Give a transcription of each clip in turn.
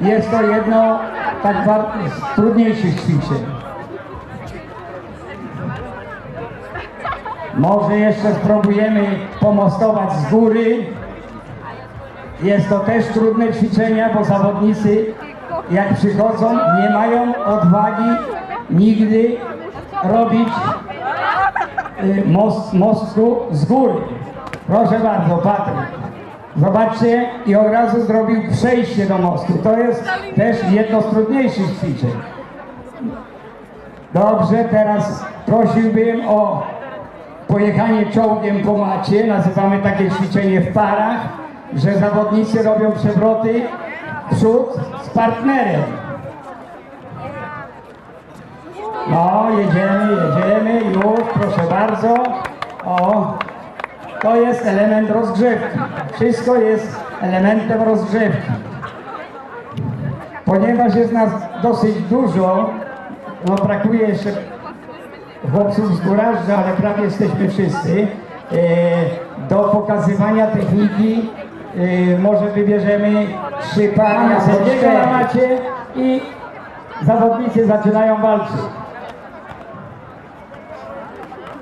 Jest to jedno tak z trudniejszych ćwiczeń. Może jeszcze spróbujemy pomostować z góry. Jest to też trudne ćwiczenia, bo zawodnicy jak przychodzą nie mają odwagi nigdy robić y, most, mostku z góry. Proszę bardzo, Patryk. Zobaczcie i od razu zrobił przejście do mostu. To jest też jedno z trudniejszych ćwiczeń. Dobrze, teraz prosiłbym o pojechanie czołgiem po macie. Nazywamy takie ćwiczenie w parach, że zawodnicy robią przewroty w przód z partnerem. No, jedziemy, jedziemy, już, proszę bardzo. O, to jest element rozgrzewki. Wszystko jest elementem rozgrzewki. Ponieważ jest nas dosyć dużo, no brakuje jeszcze chłopców z górażdża, ale prawie jesteśmy wszyscy. E, do pokazywania techniki e, może wybierzemy trzy pary ze na macie i zawodnicy zaczynają walczyć.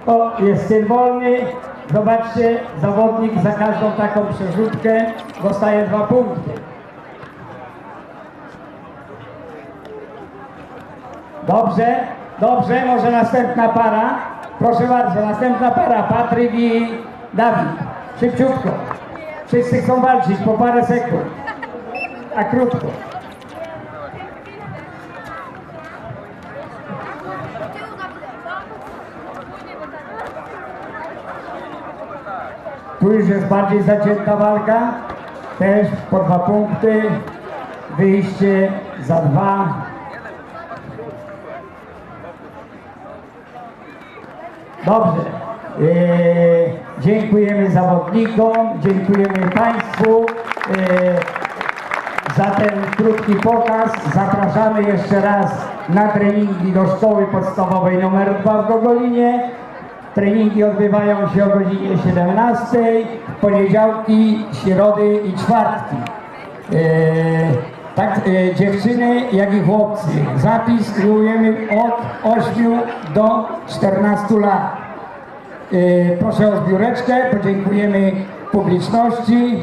O, jest styl wolny. Zobaczcie, zawodnik za każdą taką przerzutkę dostaje dwa punkty. Dobrze, dobrze, może następna para. Proszę bardzo, następna para, Patryk i Dawid. Szybciutko. Wszyscy chcą walczyć po parę sekund. A krótko. Tu już jest bardziej zacięta walka. Też po dwa punkty. Wyjście za dwa. Dobrze. Eee, dziękujemy zawodnikom, dziękujemy Państwu eee, za ten krótki pokaz. Zapraszamy jeszcze raz na treningi do szkoły podstawowej nr 2 w Gogolinie. Treningi odbywają się o godzinie 17, w poniedziałki, środy i czwartki. Eee, tak, e, dziewczyny, jak i chłopcy. Zapis kryjemy od 8 do 14 lat. E, proszę o zbióreczkę, podziękujemy publiczności.